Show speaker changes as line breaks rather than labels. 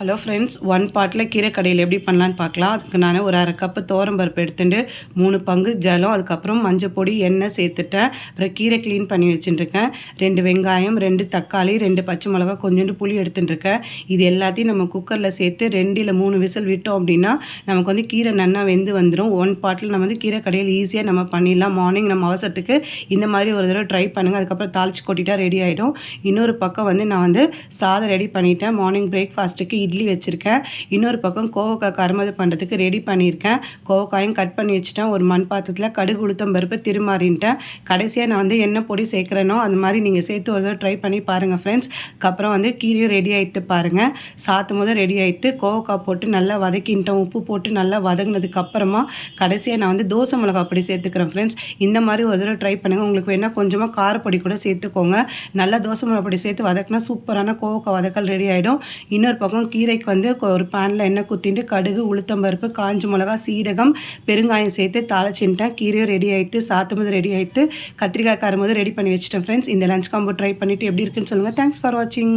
Hello friends one bottle கீரை கடையில் எப்படி பண்ணலான்னு பார்க்கலாம். அதுக்கு நான் ஒரு அரை கப்பு பருப்பு எடுத்துட்டு மூணு பங்கு ஜலம் அதுக்கப்புறம் மஞ்சள் பொடி எண்ணெய் சேர்த்துட்டேன். அப்புறம் கீரை க்ளீன் பண்ணி வச்சுட்டுருக்கேன் ரெண்டு வெங்காயம் ரெண்டு தக்காளி ரெண்டு பச்சை மிளகா கொஞ்சோண்டு புளி எடுத்துட்டுருக்கேன் இது எல்லாத்தையும் நம்ம குக்கரில் சேர்த்து ரெண்டு இல்லை மூணு விசில் விட்டோம் அப்படின்னா நமக்கு வந்து கீரை நன்னா வெந்து வந்துடும் ஒன் பாட்டில் நம்ம வந்து கீரை கடையில் ஈஸியாக நம்ம பண்ணிடலாம். மார்னிங் நம்ம அவசரத்துக்கு இந்த மாதிரி ஒரு தடவை ட்ரை பண்ணுங்கள் அதுக்கப்புறம் தாளிச்சு கொட்டிட்டா ரெடி ஆகிடும் இன்னொரு பக்கம் வந்து நான் வந்து சாதம் ரெடி பண்ணிட்டேன். மார்னிங் பிரேக்ஃபாஸ்ட்டுக்கு இட்லி வச்சுருக்கேன். இன்னொரு பக்கம் கோவக்காய் கருமது பண்ணுறதுக்கு ரெடி பண்ணியிருக்கேன். கோவக்காயும் கட் பண்ணி வச்சுட்டேன். ஒரு மண் பாத்திரத்தில் கடுகு உளுத்தம் பருப்பு திருமாறின்ட்டேன். கடைசியாக நான் வந்து என்ன பொடி சேர்க்குறேனோ அந்த மாதிரி நீங்கள் சேர்த்து ஒரு ட்ரை பண்ணி பாருங்கள் ஃப்ரெண்ட்ஸ் அதுக்கப்புறம் வந்து கீரையும் ரெடி ஆகிட்டு பாருங்கள் சாத்தும் போது ரெடி ஆகிட்டு கோவக்காய் போட்டு நல்லா வதக்கின்ட்டோம் உப்பு போட்டு நல்லா வதங்கினதுக்கு அப்புறமா கடைசியாக நான் வந்து தோசை மிளகா பொடி சேர்த்துக்கிறேன் ஃப்ரெண்ட்ஸ் இந்த மாதிரி ஒரு தடவை ட்ரை பண்ணுங்கள் உங்களுக்கு வேணால் கொஞ்சமாக காரப்பொடி கூட சேர்த்துக்கோங்க. நல்லா தோசை மிளகா பொடி சேர்த்து வதக்கினா சூப்பரான கோவக்காய் வதக்கல் ரெடி ஆகிடும் இன்னொரு பக்கம் கீரைக்கு வந்து ஒரு பேனில் எண்ணெய் குத்திட்டு கடுகு உளுத்தம்பருப்பு காஞ்சி மிளகா சீரகம் பெருங்காயம் சேர்த்து தாளிச்சுட்டேன் கீரையும் ரெடி ஆகிட்டு சாத்தும்போது ரெடி ஆகிட்டு கத்திரிக்காய் காரும்போது ரெடி பண்ணி வச்சிட்டேன் ஃப்ரெண்ட்ஸ் இந்த லஞ்ச் காம்போ ட்ரை பண்ணிவிட்டு எப்படி இருக்குன்னு சொல்லுங்கள் தேங்க்ஸ் ஃபார் வாட்சிங்